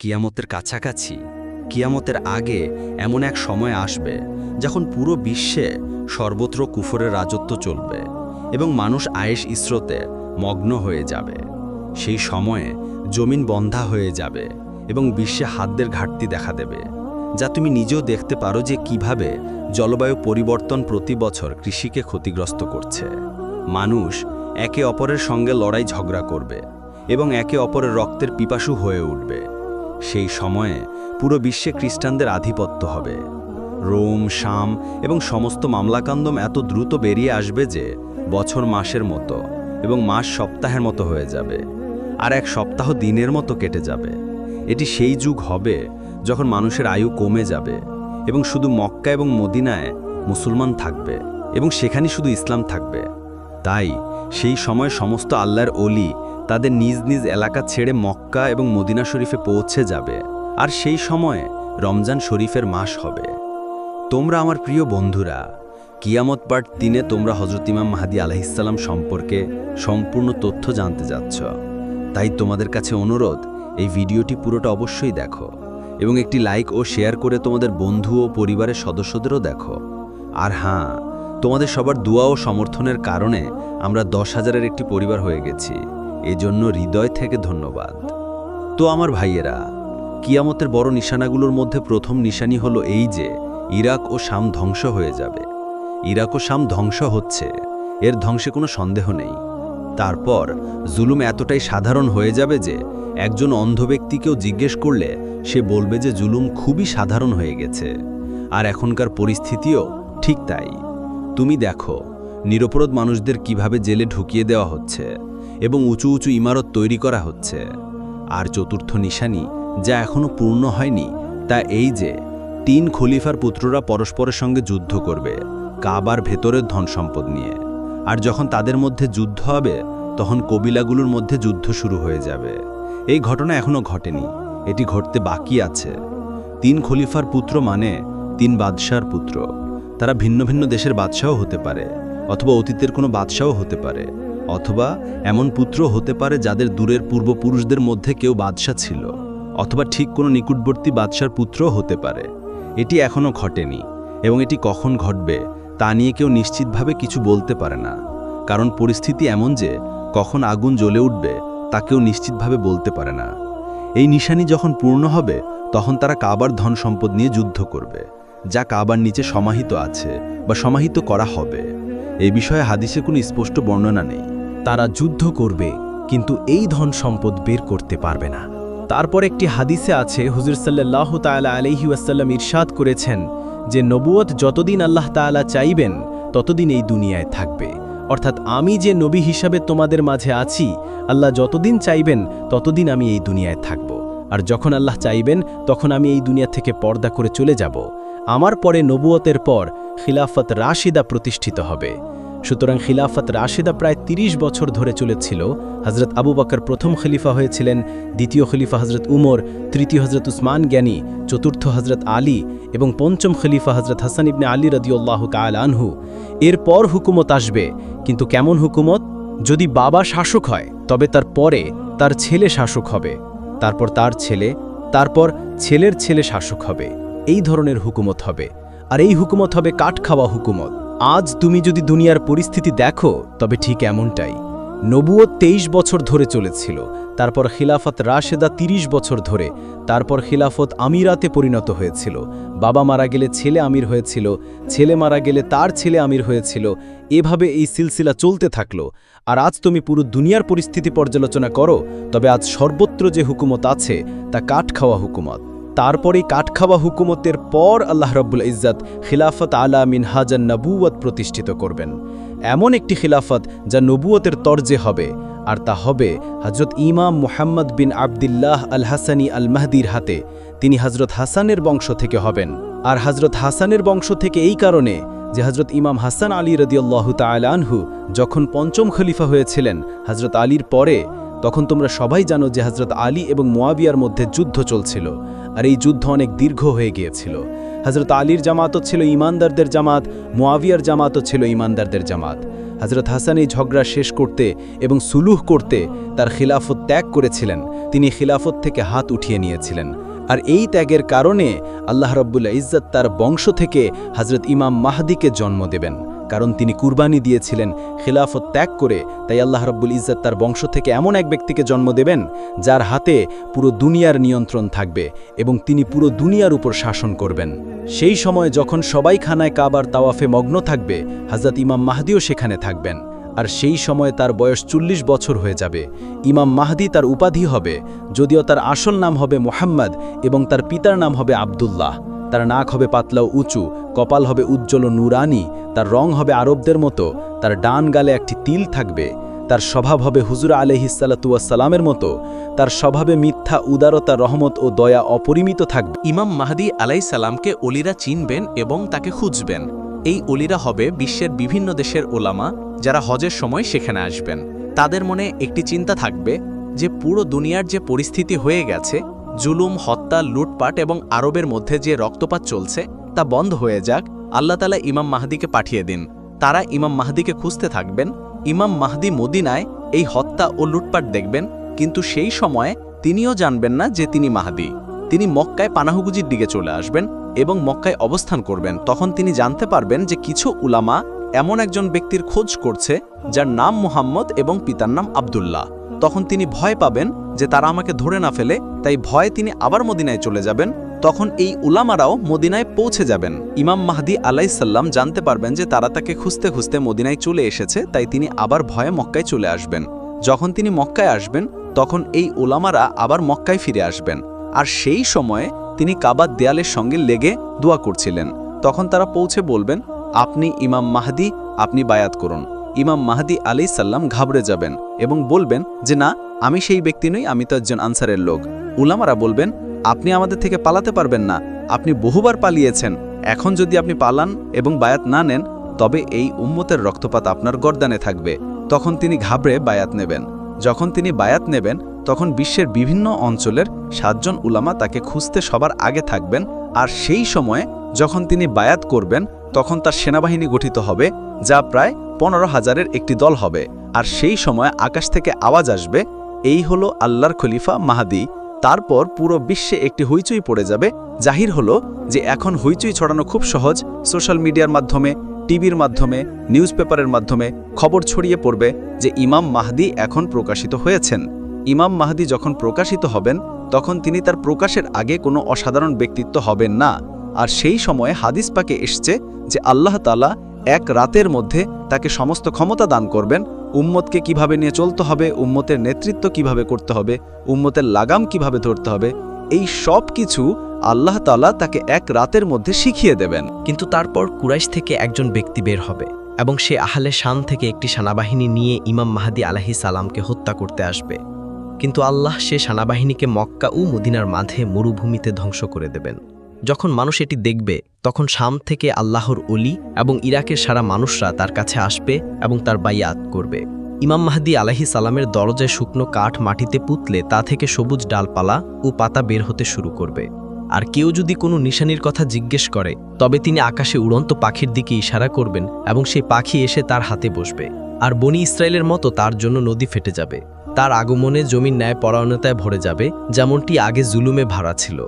কিয়ামতের কাছাকাছি, কিয়ামতের আগে এমন এক সময় আসবে যখন পুরো বিশ্বে সর্বত্র কুফরের রাজত্ব চলবে এবং মানুষ আয়েশ ইসরোতে মগ্ন হয়ে যাবে। সেই সময়ে জমিন বন্ধা হয়ে যাবে এবং বিশ্বে হাতদের ঘাটতি দেখা দেবে, যা তুমি নিজেও দেখতে পারো যে কীভাবে জলবায়ু পরিবর্তন প্রতি বছর কৃষিকে ক্ষতিগ্রস্ত করছে। মানুষ একে অপরের সঙ্গে লড়াই ঝগড়া করবে এবং একে অপরের রক্তের পিপাসু হয়ে উঠবে। সেই সময়ে পুরো বিশ্বে খ্রিস্টানদের আধিপত্য হবে। রোম, শাম এবং সমস্ত মামলাকান্দম এত দ্রুত বেরিয়ে আসবে যে বছর মাসের মতো এবং মাস সপ্তাহের মতো হয়ে যাবে। আর এক সপ্তাহ দিনের মতো কেটে যাবে। এটি সেই যুগ হবে যখন মানুষের আয়ু কমে যাবে এবং শুধু মক্কা এবং মদিনায় মুসলমান থাকবে এবং সেখানে শুধু ইসলাম থাকবে। তাই সেই সময় সমস্ত আল্লাহর অলি তাদের নিজ নিজ এলাকা ছেড়ে মক্কা এবং মদিনা শরীফে পৌঁছে যাবে। আর সেই সময়ে রমজান শরীফের মাস হবে। তোমরা আমার প্রিয় বন্ধুরা, কিয়ামত পার্ট দিনে তোমরা হজরত ইমাম মাহাদি আলাহিসাল্লাম সম্পর্কে সম্পূর্ণ তথ্য জানতে যাচ্ছ। তাই তোমাদের কাছে অনুরোধ, এই ভিডিওটি পুরোটা অবশ্যই দেখো এবং একটি লাইক ও শেয়ার করে তোমাদের বন্ধু ও পরিবারের সদস্যদেরও দেখো। আর হ্যাঁ তোমাদের সবার দোয়া ও সমর্থনের কারণে আমরা দশ হাজারের একটি পরিবার হয়ে গেছি। এজন্য হৃদয় থেকে ধন্যবাদ। তো আমার ভাইয়েরা, কিয়ামতের বড় নিশানাগুলোর মধ্যে প্রথম নিশানি হলো এই যে, ইরাক ও শাম ধ্বংস হয়ে যাবে। ইরাক ও শাম ধ্বংস হচ্ছে, এর ধ্বংসে কোনো সন্দেহ নেই। তারপর জুলুম এতটাই সাধারণ হয়ে যাবে যে, একজন অন্ধ ব্যক্তিকেও জিজ্ঞেস করলে সে বলবে যে জুলুম খুবই সাধারণ হয়ে গেছে। আর এখনকার পরিস্থিতিও ঠিক তাই। তুমি দেখো, নিরপরাধ মানুষদের কীভাবে জেলে ঢুকিয়ে দেওয়া হচ্ছে এবং উঁচু উঁচু ইমারত তৈরি করা হচ্ছে। আর চতুর্থ নিশানি, যা এখনও পূর্ণ হয়নি, তা এই যে, তিন খলিফার পুত্ররা পরস্পরের সঙ্গে যুদ্ধ করবে, কাবার ভেতরের ধন সম্পদ নিয়ে। আর যখন তাদের মধ্যে যুদ্ধ হবে, তখন কবিলাগুলোর মধ্যে যুদ্ধ শুরু হয়ে যাবে। এই ঘটনা এখনও ঘটেনি, এটি ঘটতে বাকি আছে। তিন খলিফার পুত্র মানে তিন বাদশার পুত্র। তারা ভিন্ন ভিন্ন দেশের বাদশাও হতে পারে, অথবা অতীতের কোনো বাদশাও হতে পারে, অথবা এমন পুত্র হতে পারে যাদের দূরের পূর্বপুরুষদের মধ্যে কেউ বাদশা ছিল, অথবা ঠিক কোনো নিকটবর্তী বাদশার পুত্রও হতে পারে। এটি এখনও ঘটেনি, এবং এটি কখন ঘটবে, তা নিয়ে কেউ নিশ্চিতভাবে কিছু বলতে পারে না, কারণ পরিস্থিতি এমন যে, কখন আগুন জ্বলে উঠবে, তা কেউ নিশ্চিতভাবে বলতে পারে না। এই নিশানি যখন পূর্ণ হবে, তখন তারা কাবার ধন সম্পদ নিয়ে যুদ্ধ করবে। যা কাবার নিচে সমাহিত আছে বা সমাহিত করা হবে। এই বিষয়ে হাদিসে কোনো স্পষ্ট বর্ণনা নেই। তারা যুদ্ধ করবে, কিন্তু এই ধন সম্পদ বের করতে পারবে না। তারপর একটি হাদিসে আছে, হুজুর সাল্লাহ তালা আলহি ওয়াসাল্লাম ইরশাদ করেছেন যে নবুয়ত যতদিন আল্লাহ তাআলা চাইবেন, ততদিন এই দুনিয়ায় থাকবে। অর্থাৎ আমি যে নবী হিসাবে তোমাদের মাঝে আছি, আল্লাহ যতদিন চাইবেন, ততদিন আমি এই দুনিয়ায় থাকব। আর যখন আল্লাহ চাইবেন, তখন আমি এই দুনিয়া থেকে পর্দা করে চলে যাব। আমার পরে নবুয়তের পর খিলাফত রাশিদা প্রতিষ্ঠিত হবে। সুতরাং খিলাফত রাশিদা প্রায় ৩০ বছর ধরে চলেছিল। হজরত আবু বকর প্রথম খলিফা হয়েছিলেন, দ্বিতীয় খলিফা হজরত উমর, তৃতীয় হজরত উসমান জ্ঞানী চতুর্থ হজরত আলী এবং পঞ্চম খলিফা হজরত হাসান ইবনে আলী রদিউল্লাহ কাল আনহু। এরপর হুকুমত আসবে। কিন্তু কেমন হুকুমত? যদি বাবা শাসক হয়, তবে তার পরে তার ছেলে শাসক হবে। তারপর তার ছেলে, তারপর ছেলের ছেলে শাসক হবে। এই ধরনের হুকুমত হবে। আর এই হুকুমত হবে কাঠ খাওয়া হুকুমত। আজ তুমি যদি দুনিয়ার পরিস্থিতি দেখো, তবে ঠিক এমনটাই। নবুও তেইশ বছর ধরে চলেছিল, তারপর খিলাফত রাশেদা ৩০ বছর ধরে, তারপর খিলাফত আমিরাতে পরিণত হয়েছিল। বাবা মারা গেলে ছেলে আমির হয়েছিল, ছেলে মারা গেলে তার ছেলে আমির হয়েছিল। এভাবে এই সিলসিলা চলতে থাকল। আর আজ তুমি পুরো দুনিয়ার পরিস্থিতি পর্যালোচনা করো, তবে আজ সর্বত্র যে হুকুমত আছে, তা কাঠ খাওয়া হুকুমত। তারপরেই কাঠখাওয়া হুকুমতের পর আল্লাহ রব্বুল ইজ্জাত খিলাফত আলা মিনহাজান নবুয়ত প্রতিষ্ঠিত করবেন। এমন একটি খিলাফত যা নবুয়তের তর্জে হবে, আর তা হবে হজরত ইমাম মুহাম্মদ বিন আবদুল্লাহ আল হাসানি আল মাহদির হাতে। তিনি হজরত হাসানের বংশ থেকে হবেন। আর হজরত হাসানের বংশ থেকে এই কারণে যে হজরত ইমাম হাসান আলী রদিয়াল্লাহ আনহু যখন পঞ্চম খলিফা হয়েছিলেন হজরত আলীর পরে তখন তোমরা সবাই জানো যে হজরত আলী এবং মোয়াবিয়ার মধ্যে যুদ্ধ চলছিল, আর এই যুদ্ধ অনেক দীর্ঘ হয়ে গিয়েছিল। হজরত আলীর জামাতও ছিল ইমানদারদের জামাত, মোয়াবিয়ার জামাতও ছিল ইমানদারদের জামাত। হজরত হাসান এই ঝগড়া শেষ করতে এবং সুলুহ করতে তার খিলাফত ত্যাগ করেছিলেন। তিনি খিলাফত থেকে হাত উঠিয়ে নিয়েছিলেন। আর এই ত্যাগের কারণে আল্লাহ রব্বুল্লা ইজ্জত তার বংশ থেকে হজরত ইমাম মাহাদিকে জন্ম দেবেন। কারণ তিনি কুরবানি দিয়েছিলেন, খিলাফত ত্যাগ করে। তাই আল্লাহ রব্বুল ইজ্জত তার বংশ থেকে এমন এক ব্যক্তিকে জন্ম দেবেন, যার হাতে পুরো দুনিয়ার নিয়ন্ত্রণ থাকবে এবং তিনি পুরো দুনিয়ার উপর শাসন করবেন। সেই সময় যখন সবাই খানায় কাবার তাওয়াফে মগ্ন থাকবে হজরত ইমাম মাহাদিও সেখানে থাকবেন। আর সেই সময় তার বয়স চল্লিশ বছর হয়ে যাবে। ইমাম মাহদি তার উপাধি হবে, যদিও তার আসল নাম হবে মোহাম্মদ এবং তার পিতার নাম হবে আবদুল্লাহ। তার নাক হবে পাতলা উঁচু, কপাল হবে উজ্জ্বল নুরানি তার রং হবে আরবদের মতো, তার ডান গালে একটি তিল থাকবে, তার স্বভাব হবে হুজুর আলহিসাল্লাতুয়াসালামের মতো, তার স্বভাবে মিথ্যা উদারতা, রহমত ও দয়া অপরিমিত থাকবে। ইমাম মাহাদি আলাই সালামকে অলিরা চিনবেন এবং তাকে খুঁজবেন। এই অলিরা হবে বিশ্বের বিভিন্ন দেশের ওলামা যারা হজের সময় সেখানে আসবেন। তাদের মনে একটি চিন্তা থাকবে যে পুরো দুনিয়ার যে পরিস্থিতি হয়ে গেছে, জুলুম, হত্যা, লুটপাট এবং আরবের মধ্যে যে রক্তপাত চলছে, তা বন্ধ হয়ে যাক আল্লাহ তালা ইমাম মাহাদিকে পাঠিয়ে দিন। তারা ইমাম মাহাদিকে খুঁজতে থাকবেন। ইমাম মাহদি মদিনায় এই হত্যা ও লুটপাট দেখবেন, কিন্তু সেই সময়ে তিনিও জানবেন না যে তিনি মাহাদি। তিনি মক্কায় পানাহুগুজির দিকে চলে আসবেন এবং মক্কায় অবস্থান করবেন। তখন তিনি জানতে পারবেন যে কিছু উলামা এমন একজন ব্যক্তির খোঁজ করছে, যার নাম মুহাম্মদ এবং পিতার নাম আবদুল্লাহ। তখন তিনি ভয় পাবেন যে তারা আমাকে ধরে না ফেলে, তাই ভয়ে তিনি আবার মদিনায় চলে যাবেন। তখন এই উলামারাও মদিনায় পৌঁছে যাবেন। ইমাম মাহদি আলাইসাল্লাম জানতে পারবেন যে তারা তাকে খুঁজতে খুঁজতে মদিনায় চলে এসেছে, তাই তিনি আবার ভয়ে মক্কায় চলে আসবেন। যখন তিনি মক্কায় আসবেন, তখন এই ওলামারা আবার মক্কায় ফিরে আসবেন। আর সেই সময়ে তিনি কাবার দেয়ালের সঙ্গে লেগে দোয়া করছিলেন। তখন তারা পৌঁছে বলবেন, আপনি ইমাম মাহদি, আপনি বায়াত করুন। ইমাম মাহদি আলি সাল্লাম ঘাবড়ে যাবেন এবং বলবেন যে, না, আমি সেই ব্যক্তি নই, আমি তো একজন আনসারের লোক। উলামারা বলবেন আপনি আমাদের থেকে পালাতে পারবেন না। আপনি বহুবার পালিয়েছেন। এখন যদি আপনি পালান এবং বায়াত না নেন, তবে এই উম্মতের রক্তপাত আপনার গর্দানে থাকবে। তখন তিনি ঘাবড়ে বায়াত নেবেন। যখন তিনি বায়াত নেবেন, তখন বিশ্বের বিভিন্ন অঞ্চলের সাতজন উলামা তাকে খুঁজতে সবার আগে থাকবেন। আর সেই সময়ে যখন তিনি বায়াত করবেন, তখন তার সেনাবাহিনী গঠিত হবে, যা প্রায় পনেরো হাজারের একটি দল হবে। আর সেই সময় আকাশ থেকে আওয়াজ আসবে, এই হলো আল্লাহর খলিফা মাহাদি। তারপর পুরো বিশ্বে একটি হইচই পড়ে যাবে। জাহির হলো যে এখন হইচই ছড়ানো খুব সহজ। সোশ্যাল মিডিয়ার মাধ্যমে, টিভির মাধ্যমে নিউজ পেপারের মাধ্যমে খবর ছড়িয়ে পড়বে যে ইমাম মাহদি এখন প্রকাশিত হয়েছেন। ইমাম মাহদি যখন প্রকাশিত হবেন, তখন তিনি তার প্রকাশের আগে কোনো অসাধারণ ব্যক্তিত্ব হবেন না। আর সেই সময়ে হাদিস পাকে এসছে যে আল্লাহ তালা এক রাতের মধ্যে তাকে সমস্ত ক্ষমতা দান করবেন উম্মতকে কীভাবে নিয়ে চলতে হবে, উম্মতের নেতৃত্ব কীভাবে করতে হবে, উম্মতের লাগাম কীভাবে ধরতে হবে, এই সব কিছু আল্লাহ তালা তাকে এক রাতের মধ্যে শিখিয়ে দেবেন। কিন্তু তারপর কুরাইশ থেকে একজন ব্যক্তি বের হবে এবং সে আহলে শান থেকে একটি সেনাবাহিনী নিয়ে ইমাম মাহাদি আলাহি সালামকে হত্যা করতে আসবে। কিন্তু আল্লাহ সে সেনাবাহিনীকে মক্কা ও মদিনার মাঝে মরুভূমিতে ধ্বংস করে দেবেন। যখন মানুষ এটি দেখবে, তখন শাম থেকে আল্লাহর অলি এবং ইরাকের সারা মানুষরা তার কাছে আসবে এবং তার বাইয়াত করবে। ইমাম মাহদি আলাহি সালামের দরজায় শুকনো কাঠ মাটিতে পুতলে তা থেকে সবুজ ডালপালা ও পাতা বের হতে শুরু করবে। আর কেউ যদি কোনো নিশানির কথা জিজ্ঞেস করে, তবে তিনি আকাশে উড়ন্ত পাখির দিকে ইশারা করবেন এবং সেই পাখি এসে তার হাতে বসবে। আর বনি ইসরায়েলের মতো তার জন্য নদী ফেটে যাবে। তার আগমনে জমির ন্যায় পরায়ণতায় ভরে যাবে, যেমনটি আগে জুলুমে ভাড়া ছিল।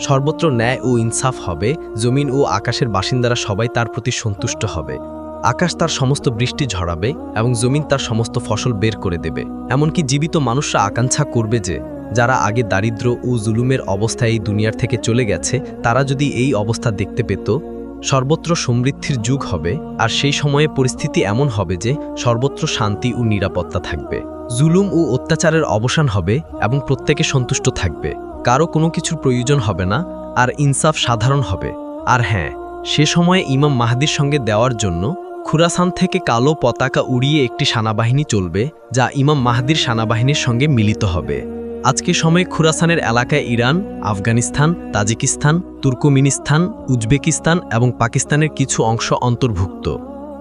সর্বত্র ন্যায় ও ইনসাফ হবে, জমিন ও আকাশের বাসিন্দারা সবাই তার প্রতি সন্তুষ্ট হবে। আকাশ তার সমস্ত বৃষ্টি ঝরাবে এবং জমিন তার সমস্ত ফসল বের করে দেবে। এমনকি জীবিত মানুষরা আকাঙ্ক্ষা করবে যে, যারা আগে দারিদ্র ও জুলুমের অবস্থায় এই দুনিয়ার থেকে চলে গেছে, তারা যদি এই অবস্থা দেখতে পেত, সর্বত্র সমৃদ্ধির যুগ হবে, আর সেই সময়ে পরিস্থিতি এমন হবে যে, সর্বত্র শান্তি ও নিরাপত্তা থাকবে। জুলুম ও অত্যাচারের অবসান হবে এবং প্রত্যেকে সন্তুষ্ট থাকবে। কারও কোনো কিছুর প্রয়োজন হবে না, আর ইনসাফ সাধারণ হবে। আর হ্যাঁ সে সময়ে ইমাম মাহাদির সঙ্গে দেওয়ার জন্য খুরাসান থেকে কালো পতাকা উড়িয়ে একটি সেনাবাহিনী চলবে, যা ইমাম মাহাদির সেনাবাহিনীর সঙ্গে মিলিত হবে। আজকে সময়ে খুরাসানের এলাকায় Iran, Afghanistan, Tajikistan, Turkmenistan, Uzbekistan এবং পাকিস্তানের কিছু অংশ অন্তর্ভুক্ত।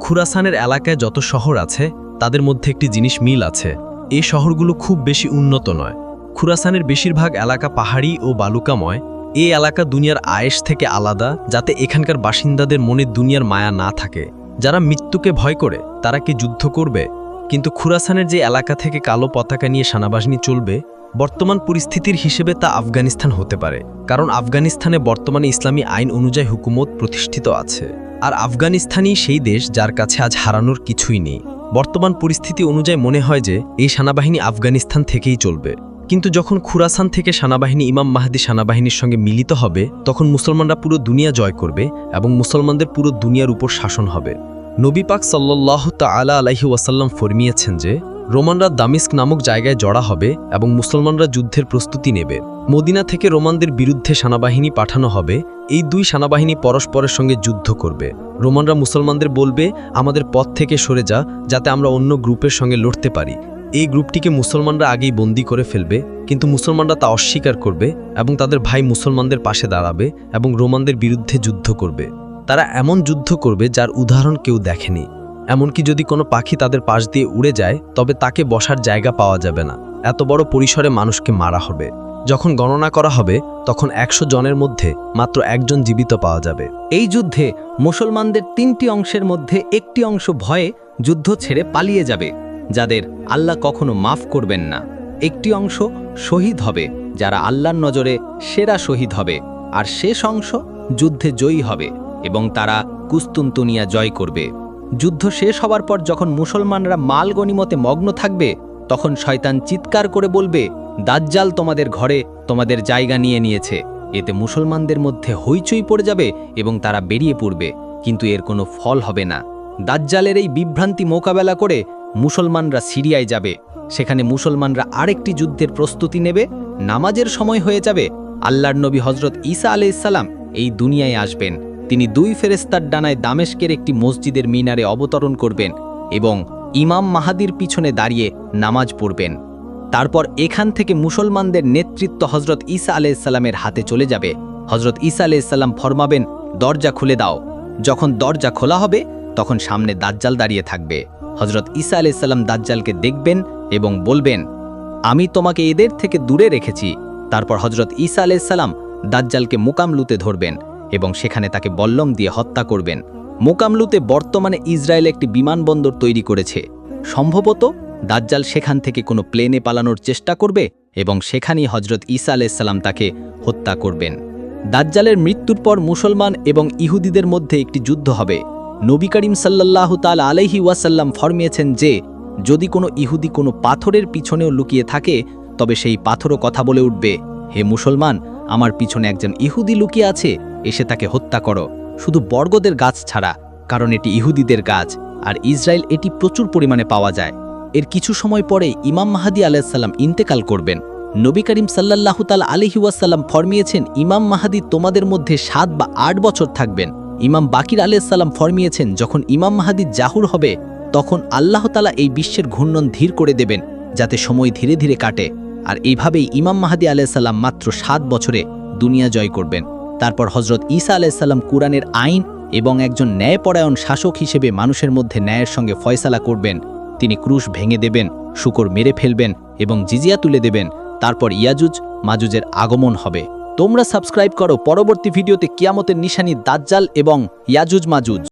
খুরাসানের এলাকায় যত শহর আছে, তাদের মধ্যে একটি জিনিস মিল আছে। এই শহরগুলো খুব বেশি উন্নত নয়। খুরাসানের বেশিরভাগ এলাকা পাহাড়ি ও বালুকাময়। এ এলাকা দুনিয়ার আয়েস থেকে আলাদা, যাতে এখানকার বাসিন্দাদের মনে দুনিয়ার মায়া না থাকে। যারা মৃত্যুকে ভয় করে, তারা কি যুদ্ধ করবে? কিন্তু খুরাসানের যে এলাকা থেকে কালো পতাকা নিয়ে সেনাবাহিনী চলবে, বর্তমান পরিস্থিতির হিসেবে তা আফগানিস্তান হতে পারে। কারণ আফগানিস্তানে বর্তমানে ইসলামী আইন অনুযায়ী হুকুমত প্রতিষ্ঠিত আছে। আর আফগানিস্তানই সেই দেশ যার কাছে আজ হারানোর কিছুই নেই। বর্তমান পরিস্থিতি অনুযায়ী মনে হয় যে, এই সেনাবাহিনী আফগানিস্তান থেকেই চলবে। কিন্তু যখন খুরাসান থেকে সেনাবাহিনী ইমাম মাহাদি সেনাবাহিনীর সঙ্গে মিলিত হবে, তখন মুসলমানরা পুরো দুনিয়া জয় করবে এবং মুসলমানদের পুরো দুনিয়ার উপর শাসন হবে। নবী পাক সাল্লাহ তালা আলাহি ওয়াসাল্লাম ফরমিয়েছেন যে, রোমানরা দামিস্ক নামক জায়গায় জড়া হবে এবং মুসলমানরা যুদ্ধের প্রস্তুতি নেবে। মদিনা থেকে রোমানদের বিরুদ্ধে সেনাবাহিনী পাঠানো হবে, এই দুই সেনাবাহিনী পরস্পরের সঙ্গে যুদ্ধ করবে। রোমানরা মুসলমানদের বলবে, আমাদের পথ থেকে সরে যা, যাতে আমরা অন্য গ্রুপের সঙ্গে লড়তে পারি। এই গ্রুপটিকে মুসলমানরা আগেই বন্দি করে ফেলবে, কিন্তু মুসলমানরা তা অস্বীকার করবে এবং তাদের ভাই মুসলমানদের পাশে দাঁড়াবে এবং রোমানদের বিরুদ্ধে যুদ্ধ করবে। তারা এমন যুদ্ধ করবে যার উদাহরণ কেউ দেখেনি। এমনকি যদি কোনো পাখি তাদের পাশ দিয়ে উড়ে যায়, তবে তাকে বসার জায়গা পাওয়া যাবে না। এত বড় পরিসরে মানুষকে মারা হবে। যখন গণনা করা হবে, তখন একশো জনের মধ্যে মাত্র একজন জীবিত পাওয়া যাবে। এই যুদ্ধে মুসলমানদের তিনটি অংশের মধ্যে একটি অংশ ভয়ে যুদ্ধ ছেড়ে পালিয়ে যাবে। যাদের আল্লাহ কখনো মাফ করবেন না। একটি অংশ শহীদ হবে, যারা আল্লাহর নজরে সেরা শহীদ হবে, আর শেষ অংশ যুদ্ধে জয়ী হবে এবং তারা কুস্তুনতুনিয়া জয় করবে। যুদ্ধ শেষ হওয়ার পর যখন মুসলমানরা মাল গনিমতে মগ্ন থাকবে, তখন শয়তান চিৎকার করে বলবে, দাজ্জাল তোমাদের ঘরে তোমাদের জায়গা নিয়ে নিয়েছে। এতে মুসলমানদের মধ্যে হইচই পড়ে যাবে এবং তারা বেরিয়ে পড়বে, কিন্তু এর কোনো ফল হবে না। দাজ্জালের এই বিভ্রান্তি মোকাবেলা করে মুসলমানরা সিরিয়ায় যাবে। সেখানে মুসলমানরা আরেকটি যুদ্ধের প্রস্তুতি নেবে। নামাজের সময় হয়ে যাবে। আল্লাহর নবী হজরত ঈসা আলাইসাল্লাম এই দুনিয়ায় আসবেন। তিনি দুই ফেরেস্তার ডানায় দামেশকের একটি মসজিদের মিনারে অবতরণ করবেন এবং ইমাম মাহাদির পিছনে দাঁড়িয়ে নামাজ পড়বেন। তারপর এখান থেকে মুসলমানদের নেতৃত্ব হজরত ঈসা আলাইসাল্লামের হাতে চলে যাবে। হজরত ঈসা আলাইসাল্লাম ফরমাবেন, দরজা খুলে দাও। যখন দরজা খোলা হবে, তখন সামনে দাজ্জাল দাঁড়িয়ে থাকবে। হজরত ঈসা আলাইসাল্লাম দাজ্জালকে দেখবেন এবং বলবেন, আমি তোমাকে এদের থেকে দূরে রেখেছি। তারপর হজরত ঈসা আলাইসাল্লাম দাজ্জালকে মোকামলুতে ধরবেন এবং সেখানে তাকে বল্লম দিয়ে হত্যা করবেন। মোকামলুতে বর্তমানে ইসরায়েল একটি বিমানবন্দর তৈরি করেছে। সম্ভবত দাজ্জাল সেখান থেকে কোনো প্লেনে পালানোর চেষ্টা করবে এবং সেখানেই হজরত ঈসা আলাইসাল্লাম তাকে হত্যা করবেন। দাজ্জালের মৃত্যুর পর মুসলমান এবং ইহুদিদের মধ্যে একটি যুদ্ধ হবে। নবী করিম সাল্লাহ তাল আলহি ওয়াসাল্লাম ফরমিয়েছেন যে, যদি কোনো ইহুদি কোনো পাথরের পিছনেও লুকিয়ে থাকে, তবে সেই পাথরও কথা বলে উঠবে। হে মুসলমান, আমার পিছনে একজন ইহুদি লুকিয়ে আছে, এসে তাকে হত্যা করো। শুধু বর্গদের গাছ ছাড়া, কারণ এটি ইহুদিদের গাছ, আর ইসরায়েল এটি প্রচুর পরিমাণে পাওয়া যায়। এর কিছু সময় পরে ইমাম মাহাদি আলাইসাল্লাম ইন্তেকাল করবেন। নবী করিম সাল্লাহ তাল আলহি ওয়াসাল্লাম ফরমিয়েছেন, ইমাম মাহাদি তোমাদের মধ্যে সাত বা আট বছর থাকবেন। ইমাম বাকির আলাইসাল্লাম ফরমিয়েছেন, যখন ইমাম মাহাদি জাহুর হবে, তখন আল্লাহ তালা এই বিশ্বের ঘূর্ণন ধীর করে দেবেন, যাতে সময় ধীরে ধীরে কাটে। আর এইভাবেই ইমাম মাহাদি আলাইসাল্লাম মাত্র সাত বছরে দুনিয়া জয় করবেন। তারপর হজরত ঈসা আলাইসাল্লাম কুরআনের আইন এবং একজন ন্যায়পরায়ণ শাসক হিসেবে মানুষের মধ্যে ন্যায়ের সঙ্গে ফয়সালা করবেন। তিনি ক্রুশ ভেঙে দেবেন, শুকর মেরে ফেলবেন এবং জিজিয়া তুলে দেবেন। তারপর ইয়াজুজ, মাজুজের আগমন হবে। তোমরা সাবস্ক্রাইব করো। পরবর্তী ভিডিওতে কিয়ামতের নিশানি দাজ্জাল এবং ইয়াজুজ মাজুজ